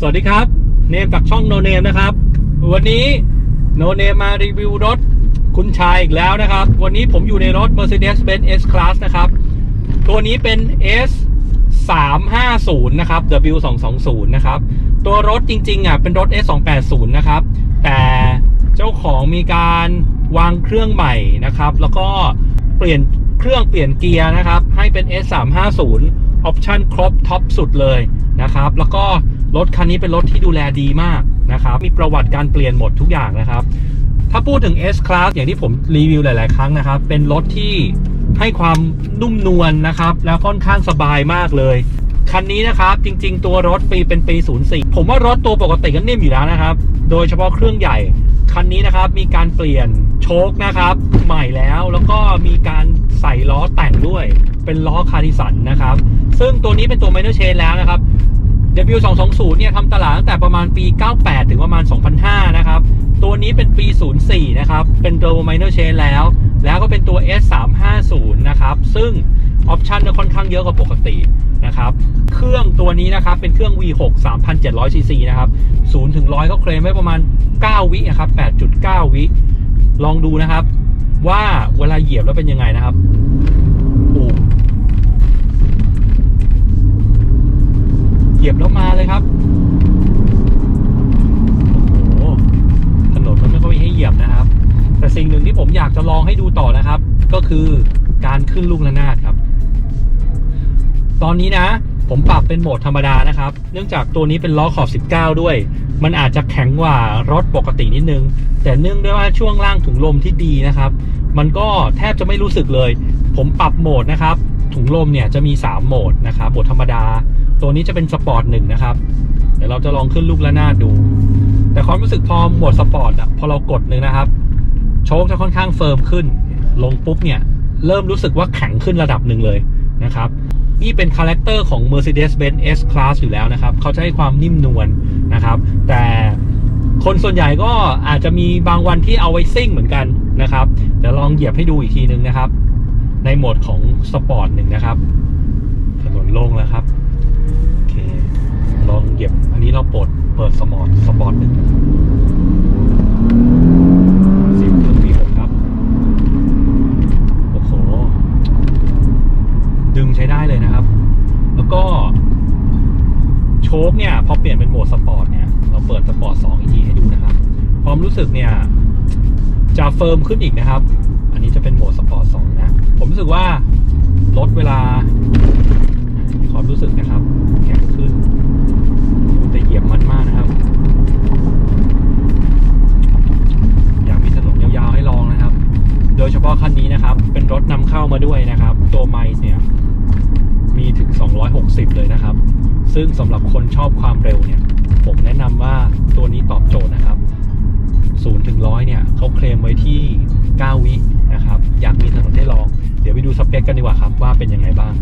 สวัสดีครับ เนมจากช่องโนเนมนะครับ วันนี้โนเนมมารีวิวรถคุณชายอีกแล้วนะครับ วันนี้ผมอยู่ในรถ Mercedes-Benz S Class นะครับ ตัวนี้เป็น S 350นะครับ W 220นะครับ ตัวรถจริงๆอะเป็นรถ S 280นะครับ แต่เจ้าของมีการวางเครื่องใหม่นะครับ แล้วก็เปลี่ยนเครื่องเปลี่ยนเกียร์นะครับ ให้เป็น S 350ออปชั่นครบท็อปสุดเลย นะครับ แล้วก็รถคันนี้เป็นรถที่ดูแลดีมากนะครับ มีประวัติการเปลี่ยนหมดทุกอย่างนะครับ ถ้าพูดถึง S Class อย่างที่ผมรีวิวหลาย ๆ ครั้งนะครับ เป็นรถที่ให้ความนุ่มนวลนะครับ แล้วค่อนข้างสบายมากเลย คันนี้นะครับจริง ๆ ตัวรถปีเป็นปี 04 ผมว่ารถตัวปกติก็นิ่มอยู่แล้วนะครับ โดยเฉพาะเครื่องใหญ่ คันนี้นะครับมีการเปลี่ยนโชคนะครับ ใหม่แล้วแล้วก็มีการใส่ล้อแต่งด้วย เป็นล้อคาริสันนะครับ ซึ่งตัวนี้เป็นตัว minor change แล้วนะครับ W220 เนี่ยทำตลาดตั้งแต่ประมาณปี 98 ถึงประมาณ 2005 นะครับ ตัวนี้เป็นปี 04 นะครับ เป็นตัว minor change แล้ว แล้วก็เป็นตัว S350 นะครับ ซึ่งออปชันจะค่อนข้างเยอะกว่าปกตินะครับ เครื่องตัวนี้นะครับ เป็นเครื่อง V6 3,700 cc นะครับ 0 ถึง 100 เขาเคลมไว้ประมาณ 9 วินะครับ 8.9 วิ ลองดูนะครับ ว่าเวลาเหยียบแล้วเป็นยังไงนะครับ เหยียบแล้วมาเลยครับ โอ้โห ถนนมันไม่ค่อยให้เหยียบนะครับ แต่สิ่งหนึ่งที่ผมอยากจะลองให้ดูต่อนะครับ ก็คือการขึ้นลูกระนาดครับ ตอนนี้นะ ผมปรับเป็นโหมดธรรมดานะครับ เนื่องจากตัวนี้เป็นล้อขอบ 19 ด้วย มันอาจจะแข็งกว่ารถปกตินิดนึง แต่เนื่องด้วยว่าช่วงล่างถุงลมที่ดีนะครับ มันก็แทบจะไม่รู้สึกเลย ผมปรับโหมดนะครับ ถุงลมเนี่ยจะมี 3 โหมดนะครับ โหมดธรรมดา ตัวนี้จะเป็นสปอร์ตหนึ่งนะครับ เดี๋ยวเราจะลองขึ้นลูกระนาดดู แต่ความรู้สึกพอโหมดสปอร์ตอะพอเรากดหนึ่งนะครับ โชคจะค่อนข้างเฟิร์มขึ้น ลงปุ๊บเนี่ย เริ่มรู้สึกว่าแข็งขึ้นระดับหนึ่งเลยนะครับ นี่เป็นคาแรคเตอร์ของ Mercedes-Benz S Class อยู่แล้วนะครับ เขาจะให้ความนิ่มนวลนะครับ แต่คนส่วนใหญ่ก็อาจจะมีบางวันที่เอาไว้ซิ่งเหมือนกันนะครับเดี๋ยวลองเหยียบให้ดูอีกทีนึงนะครับ ในโหมดของสปอร์ตหนึ่งนะครับ ถนนโล่งแล้วครับ ลองเหยียบอันนี้เราปลดเปิดสมอร์สปอร์ตหนึ่งสิบเครื่องปีหกครับ โอ้โห ดึงใช้ได้เลยนะครับ แล้วก็โชคเนี่ย พอเปลี่ยนเป็นโหมดสปอร์ตเนี่ย เราเปิดสปอร์ต2อีกทีให้ดูนะครับ ความรู้สึกเนี่ย จะเฟิร์มขึ้นอีกนะครับ อันนี้จะเป็นโหมดสปอร์ต2นะ ผมรู้สึกว่าลดเวลา ความรู้สึกนะครับแข็ง เหยียบมันมากนะครับ อยากมีถนนยาวๆให้ลองนะครับ โดยเฉพาะคันนี้นะครับ เป็นรถนำเข้ามาด้วยนะครับ ตัวไมซ์เนี่ย มีถึง 260 เลยนะครับ ซึ่งสำหรับคนชอบความเร็วเนี่ย ผมแนะนำว่าตัวนี้ตอบโจทย์นะครับ0ถึง100เนี่ยเขาเคลมไว้ที่ 9 วินะครับ อยากมีถนนให้ลอง เดี๋ยวไปดูสเปคกันดีกว่าครับว่าเป็นยังไงบ้าง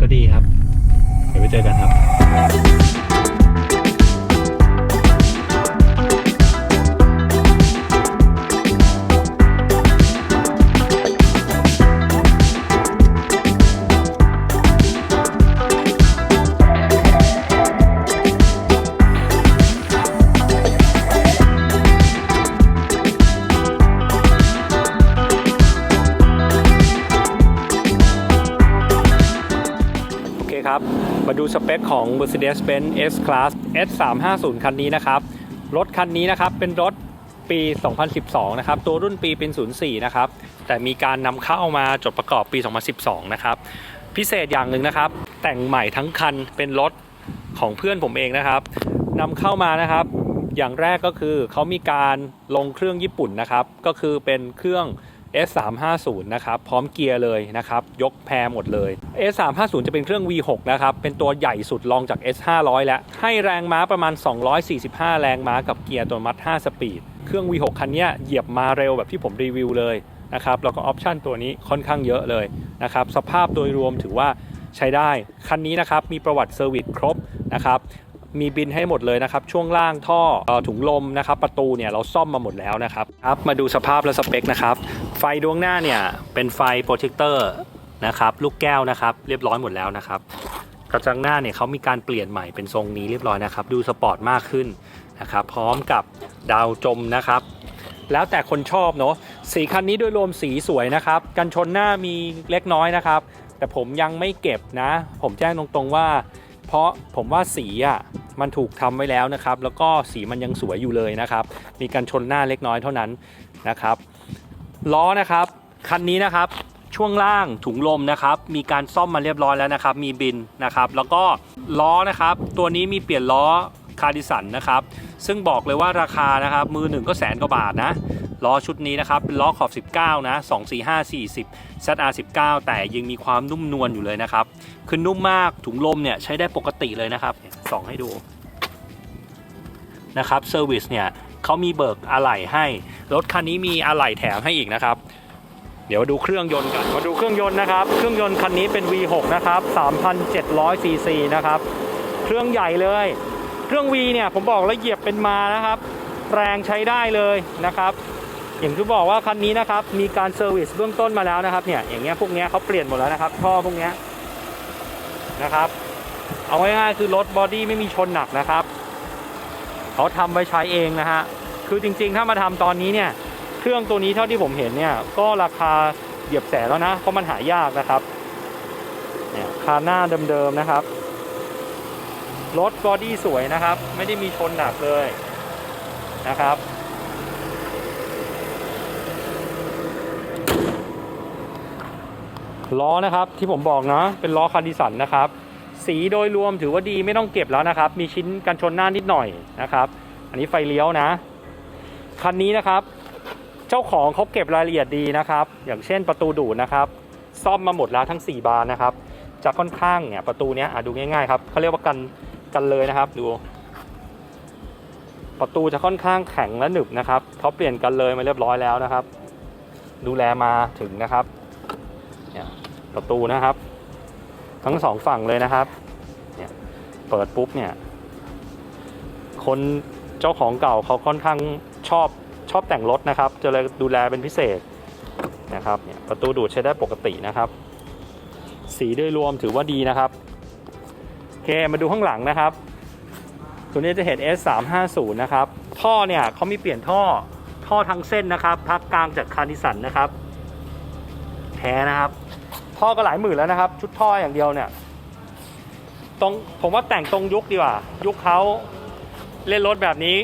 ก็ดีครับ เดี๋ยวไปเจอกันครับ ดูสเปคของ Mercedes-Benz S Class S 3 5 0 คันนี้นะครับ รถคันนี้นะครับเป็นรถปี 2012 นะครับ ตัวรุ่นปีเป็น 04 นะครับ แต่มีการนำเข้ามาจดประกอบปี 2012 นะครับ พิเศษอย่างหนึ่งนะครับ แต่งใหม่ทั้งคันเป็นรถของเพื่อนผมเองนะครับนำเข้ามานะครับ อย่างแรกก็คือเขามีการลงเครื่องญี่ปุ่นนะครับ ก็คือเป็นเครื่อง S350 นะครับพร้อมเกียร์เลยนะครับยกแพรหมดเลย S350 จะเป็นเครื่อง V6 นะครับเป็นตัวใหญ่สุดรองจาก S500 แล้ว ให้แรงม้าประมาณ 245 แรงม้ากับเกียร์ตัวมัด 5 สปีด เครื่อง V6 คันนี้เหยียบมาเร็วแบบที่ผมรีวิวเลยนะครับแล้วก็ออปชันตัวนี้ค่อนข้างเยอะเลยนะครับสภาพโดยรวมถือว่าใช้ได้ คันนี้นะครับมีประวัติเซอร์วิสครบนะครับมีบินให้หมดเลยนะครับ ช่วงล่างท่ออถุงลมนะครับ ประตูเนี่ยเราซ่อมมาหมดแล้วนะครับครับมาดูสภาพและสเปคนะครับ ไฟดวงหน้าเนี่ยเป็นไฟโปรเจคเตอร์นะครับลูกแก้วนะครับเรียบร้อยหมดแล้วนะครับกระจังหน้าเนี่ยเขามีการเปลี่ยนใหม่เป็นทรงนี้เรียบร้อยนะครับดูสปอร์ตมากขึ้นนะครับพร้อมกับดาวจมนะครับแล้วแต่คนชอบเนาะสีคันนี้โดยรวมสีสวยนะครับกันชนหน้ามีเล็กน้อยนะครับ แต่ผมยังไม่เก็บนะ ผมแจ้งตรงๆว่า เพราะผมว่าสีอะมันถูกทำไว้แล้วนะครับ แล้วก็สีมันยังสวยอยู่เลยนะครับ มีการชนหน้าเล็กน้อยเท่านั้นนะครับ ล้อนะครับ คันนี้นะครับช่วงล่างถุงลมนะครับ มีการซ่อมมาเรียบร้อยแล้วนะครับ มีบินนะครับ แล้วก็ล้อนะครับ ตัวนี้มีเปลี่ยนล้อคาร์ดิสันนะครับ ซึ่งบอกเลยว่าราคานะครับ มือหนึ่งก็แสนกว่าบาทนะล้อชุดนี้นะครับเป็นล้อขอบ 19 นะ 2 4 5 40 ZR 19 แต่ยังมีความนุ่มนวลอยู่เลยนะครับ คือนุ่มมากถุงลมเนี่ยใช้ได้ปกติเลยนะครับส่องให้ดูนะครับเซอร์วิสเนี่ย เขามีเบิกอะไหล่ให้ รถคันนี้มีอะไหล่แถมให้อีกนะครับ เดี๋ยวดูเครื่องยนต์กัน มาดูเครื่องยนต์นะครับ เครื่องยนต์คันนี้เป็น V6 นะครับ3,700 cc นะครับ เครื่องใหญ่เลย เครื่อง V เนี่ยผมบอกแล้วเหยียบเป็นมานะครับ แรงใช้ได้เลยนะครับอย่างที่บอกว่าคันนี้นะครับมีการเซอร์วิสเบื้องต้นมาแล้วนะครับเนี่ยอย่างเงี้ยพวกเนี้ยเขาเปลี่ยนหมดแล้วนะครับท่อพวกเนี้ยนะครับ เอาง่ายๆคือรถบอดี้ไม่มีชนหนักนะครับ เขาทำไว้ใช้เองนะฮะ คือจริงๆ ถ้ามาทำตอนนี้เนี่ย เครื่องตัวนี้เท่าที่ผมเห็นเนี่ย ก็ราคาเหยียบแสนแล้วนะ เพราะมันหายากนะครับเนี่ยคาหน้าเดิมๆนะครับ รถบอดี้สวยนะครับ ไม่ได้มีชนหนักเลยนะครับล้อนะครับที่ผมบอกนะ เป็นล้อคาร์ดิสันนะครับ สีโดยรวมถือว่าดีไม่ต้องเก็บแล้วนะครับ มีชิ้นกันชนหน้านิดหน่อยนะครับ อันนี้ไฟเลี้ยวนะ คันนี้นะครับ เจ้าของเขาเก็บรายละเอียดดีนะครับ อย่างเช่นประตูดูดนะครับ ซ่อมมาหมดแล้วทั้ง 4 บานนะครับ จะค่อนข้างเนี่ยประตูเนี้ยดูง่ายๆครับเขาเรียกว่ากันกันเลยนะครับ ดู ประตูจะค่อนข้างแข็งและหนึบนะครับเขาเปลี่ยนกันเลยมาเรียบร้อยแล้วนะครับ ดูแลมาถึงนะครับเนี่ยประตูนะครับ ทั้งสองฝั่งเลยนะครับเนี่ยเปิดปุ๊บเนี่ยคนเจ้าของเก่าเขาค่อนข้างชอบชอบแต่งรถนะครับ จะเลยดูแลเป็นพิเศษนะครับเนี่ยประตูดูดใช้ได้ปกตินะครับ สีโดยรวมถือว่าดีนะครับโอเคมาดูข้างหลังนะครับ ตัวนี้จะเห็น S350 นะครับ ท่อเนี่ยเขามีเปลี่ยนท่อท่อทั้งเส้นนะครับ พักกลางจากคาร์ดิสันนะครับ แท้นะครับ ท่อก็หลายหมื่นแล้วนะครับ ชุดท่ออย่างเดียวเนี่ยตรงผมว่าแต่งตรงยุคดีกว่า ยุคเขาเล่นรถแบบนี้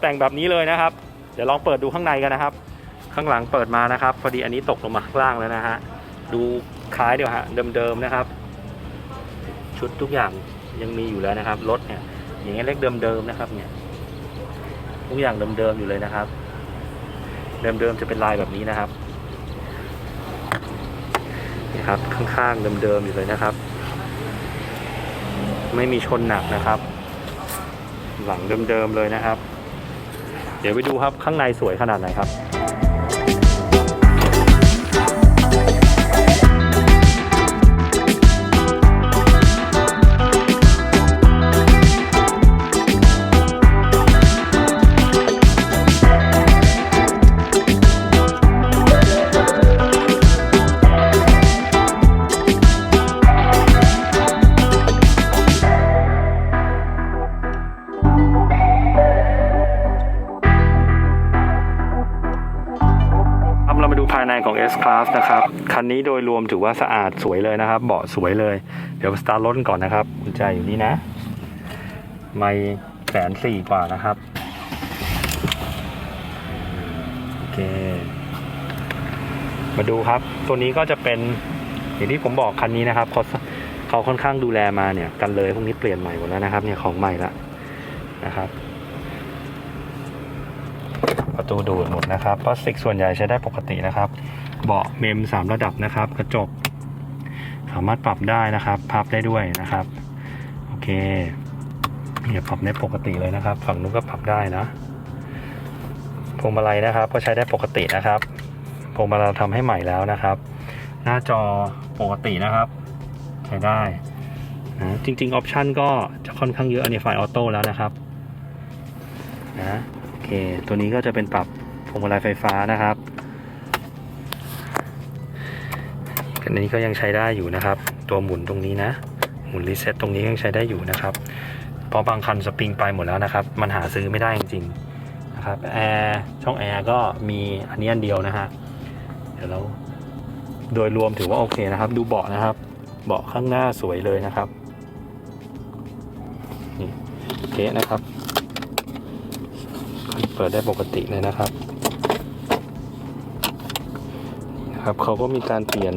แต่งแบบนี้เลยนะครับ เดี๋ยวลองเปิดดูข้างในกันนะครับ ข้างหลังเปิดมานะครับ พอดีอันนี้ตกลงมาข้างล่างแล้วนะฮะดูคล้ายเดียวฮะเดิมๆนะครับ ชุดทุกอย่างยังมีอยู่แล้วนะครับรถเนี่ยอย่างเงี้ยเล็กเดิมๆนะครับ เนี่ยทุกอย่างเดิมๆอยู่เลยนะครับ เดิมๆจะเป็นลายแบบนี้นะครับ ครับ ข้างๆเดิมๆอยู่เลยนะครับ ไม่มีชนหนักนะครับ หลังเดิมๆเลยนะครับ เดี๋ยวไปดูครับข้างในสวยขนาดไหนครับานของ S Class นะครับ คันนี้โดยรวมถือว่าสะอาดสวยเลยนะครับ เบาะสวยเลย เดี๋ยวสตาร์ทรถก่อนนะครับกุญแจอยู่นี่นะ ไม่แสนสี่กว่านะครับ โอเค มาดูครับ ตัวนี้ก็จะเป็นอย่างที่ผมบอกคันนี้นะครับเขาเขาค่อนข้างดูแลมาเนี่ย กันเลยพวกนี้เปลี่ยนใหม่หมดแล้วนะครับ เนี่ยของใหม่ละนะครับ ประตูดูดหมดนะครับพลาสติกส่วนใหญ่ใช้ได้ปกตินะครับ เบาะเมมสามระดับนะครับ กระจก สามารถปรับได้นะครับ พับได้ด้วยนะครับ โอเคเนี่ยปรับได้ปกติเลยนะครับ ฝั่งนู้นก็ปรับได้นะพวงมาลัยนะครับ ก็ใช้ได้ปกตินะครับพวงมาลัยทำให้ใหม่แล้วนะครับ หน้าจอปกตินะครับ ใช้ได้นะจริงๆออปชันก็จะค่อนข้างเยอะอันไฟออโต้แล้วนะครับนะ ตัวนี้ก็จะเป็นปรับพวงมาลัยไฟฟ้านะครับ อันนี้ก็ยังใช้ได้อยู่นะครับ ตัวหมุนตรงนี้นะ หมุนรีเซ็ตตรงนี้ยังใช้ได้อยู่นะครับ เพราะบางคันสปริงไปหมดแล้วนะครับ มันหาซื้อไม่ได้จริงๆนะครับ แอร์ช่องแอร์ก็มีอันนี้อันเดียวนะฮะ เดี๋ยวเราโดยรวมถือว่าโอเคนะครับ ดูเบาะนะครับ เบาะข้างหน้าสวยเลยนะครับ นี่โอเคนะครับ ปิดได้ปกติเลยนะครับครับเขาก็มีการเปลี่ยน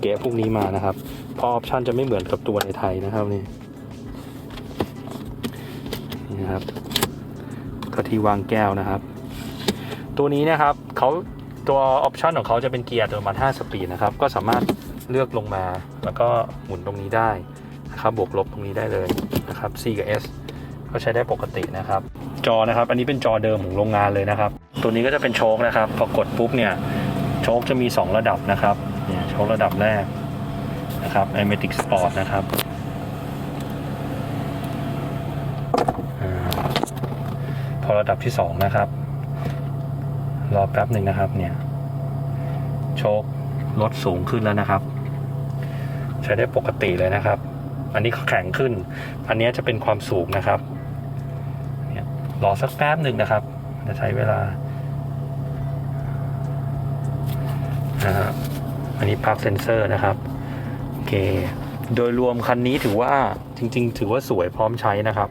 เก๊ะพวกนี้มานะครับ เพราะออปชันจะไม่เหมือนกับตัวในไทยนะครับนี่นี่นะครับก็ที่วางแก้วนะครับ ตัวนี้นะครับเขาตัวออปชันของเขาจะเป็นเกียร์อัตโนมัติ5สปีดนะครับ ก็สามารถเลือกลงมาแล้วก็หมุนตรงนี้ได้นะครับบวกลบตรงนี้ได้เลยนะครับ C กับ S ก็ใช้ได้ปกตินะครับ จอนะครับ อันนี้เป็นจอเดิมของโรงงานเลยนะครับ ตัวนี้ก็จะเป็นโชคนะครับ พอกดปุ๊บเนี่ยโชคจะมี 2 ระดับนะครับเนี่ยโชคระดับแรกนะครับ i m a t i c Sport นะครับอพอระดับที่ 2 นะครับ รอแป๊บหนึ่งนะครับเนี่ยโชคลดสูงขึ้นแล้วนะครับ ใช้ได้ปกติเลยนะครับ อันนี้แข็งขึ้น อันนี้จะเป็นความสูงนะครับ รอสักแป๊บหนึ่งนะครับ จะใช้เวลานะครับอันนี้พักเซนเซอร์นะครับ โอเค โดยรวมคันนี้ถือว่าจริง ๆ ถือว่าสวยพร้อมใช้นะครับ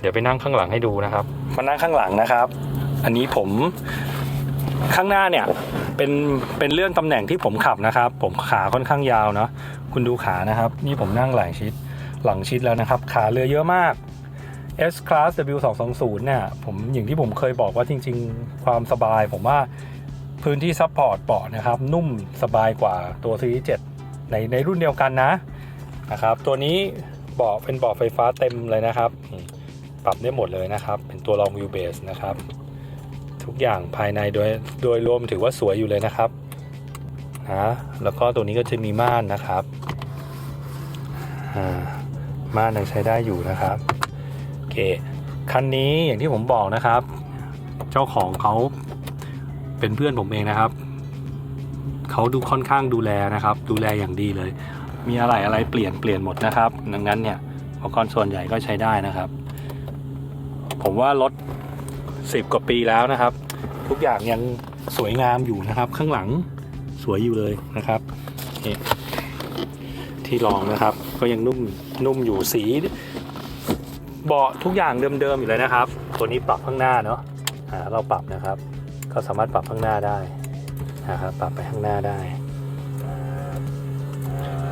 เดี๋ยวไปนั่งข้างหลังให้ดูนะครับมานั่งข้างหลังนะครับ อันนี้ผมข้างหน้าเนี่ยเป็นเป็นเรื่องตำแหน่งที่ผมขับนะครับ ผมขาค่อนข้างยาวเนาะคุณดูขานะครับ นี่ผมนั่งหลังชิดหลังชิดแล้วนะครับ ขาเรือเยอะมาก S Class W220 เนี่ยผมอย่างที่ผมเคยบอกว่าจริง ๆ ความสบายผมว่าพื้นที่ซัพพอร์ตเบาะนะครับ นุ่มสบายกว่าตัวซีรีส์7ในในรุ่นเดียวกันนะนะครับ ตัวนี้เบาะเป็นเบาะไฟฟ้าเต็มเลยนะครับ ปรับได้หมดเลยนะครับ เป็นตัว long wheel base นะครับ ทุกอย่างภายในโดยโดยรวมถือว่าสวยอยู่เลยนะครับนะแล้วก็ตัวนี้ก็จะมีม่านนะครับอ่าม่านยังใช้ได้อยู่นะครับ เค คันนี้อย่างที่ผมบอกนะครับ เจ้าของเขาเป็นเพื่อนผมเองนะครับ เขาดูค่อนข้างดูแลนะครับ ดูแลอย่างดีเลย มีอะไรอะไรเปลี่ยนเปลี่ยนหมดนะครับ ดังนั้นเนี่ยอุปกรณ์ส่วนใหญ่ก็ใช้ได้นะครับ ผมว่ารถสิบกว่าปีแล้วนะครับ ทุกอย่างยังสวยงามอยู่นะครับ ข้างหลังสวยอยู่เลยนะครับที่รองนะครับ ก็ยังนุ่มนุ่มอยู่สี เบาะทุกอย่างเดิมๆอยู่เลยนะครับ ตัวนี้ปรับข้างหน้าเนาะเราปรับนะครับ ก็สามารถปรับข้างหน้าได้นะครับปรับไปข้างหน้าได้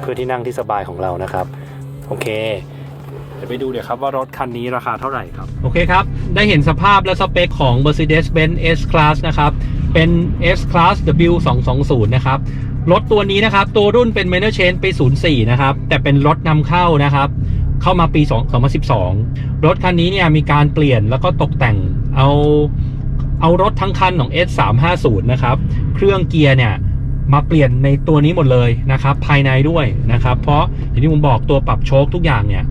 เพื่อที่นั่งที่สบายของเรานะครับ โอเคเดี๋ยวไปดูเดี๋ยวครับว่ารถคันนี้ราคาเท่าไหร่ครับ โอเคครับ ได้เห็นสภาพและสเปคของ Mercedes-Benz S-Class นะครับเป็น S-Class W220 นะครับรถตัวนี้นะครับ ตัวรุ่นเป็น Minor Change ปี 04 นะครับ แต่เป็นรถนำเข้านะครับ เข้ามาปี2 2012 รถคันนี้เนี่ยมีการเปลี่ยนแล้วก็ตกแต่งเอาเอารถทั้งคันของ S350 นะครับ เครื่องเกียร์เนี่ยมาเปลี่ยนในตัวนี้หมดเลยนะครับ ภายในด้วยนะครับ เพราะอย่างที่ผมบอกตัวปรับโชคทุกอย่างเนี่ย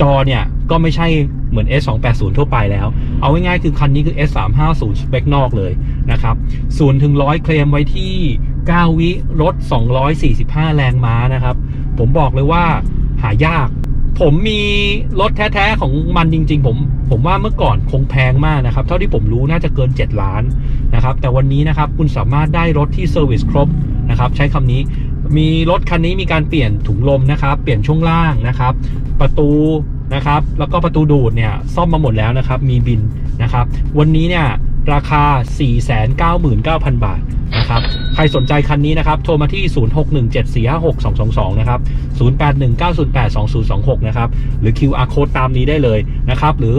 จอเนี่ยก็ไม่ใช่เหมือน S280 ทั่วไปแล้ว เอาง่ายๆคือคันนี้คือ S350 สเปคนอกเลยนะครับ0ถึง100เคลมไว้ที่ 9 วิรถ 245 แรงม้านะครับ ผมบอกเลยว่าหายาก ผมมีรถแท้ๆของมันจริง ๆ ผมผมว่าเมื่อก่อนคงแพงมากนะครับ เท่าที่ผมรู้น่าจะเกิน 7 ล้านนะครับ แต่วันนี้นะครับคุณสามารถได้รถที่เซอร์วิสครบนะครับใช้คำนี้มีรถคันนี้มีการเปลี่ยนถุงลมนะครับ เปลี่ยนช่วงล่างนะครับ ประตูนะครับ แล้วก็ประตูดูดเนี่ยซ่อมมาหมดแล้วนะครับ มีบินนะครับ วันนี้เนี่ย ราคา 499,000 บาทนะครับ ใครสนใจคันนี้นะครับ โทรมาที่ 0617456222 นะครับ 0819082026 นะครับ หรือ QR code ตามนี้ได้เลยนะครับ หรือ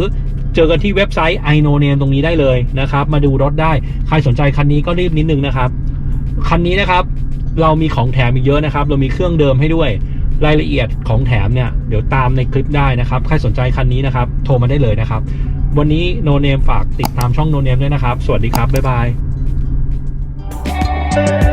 เจอกันที่เว็บไซต์ i n o n a m e ตรงนี้ได้เลยนะครับ มาดูรถได้ ใครสนใจคันนี้ก็รีบนิดนึงนะครับ คันนี้นะครับ เรามีของแถมอีกเยอะนะครับ เรามีเครื่องเดิมให้ด้วยรายละเอียดของแถมเนี่ย เดี๋ยวตามในคลิปได้นะครับ ใครสนใจคันนี้นะครับ โทรมาได้เลยนะครับ วันนี้โนเนมฝากติดตามช่องโนเนมด้วยนะครับ สวัสดีครับ บ๊ายบาย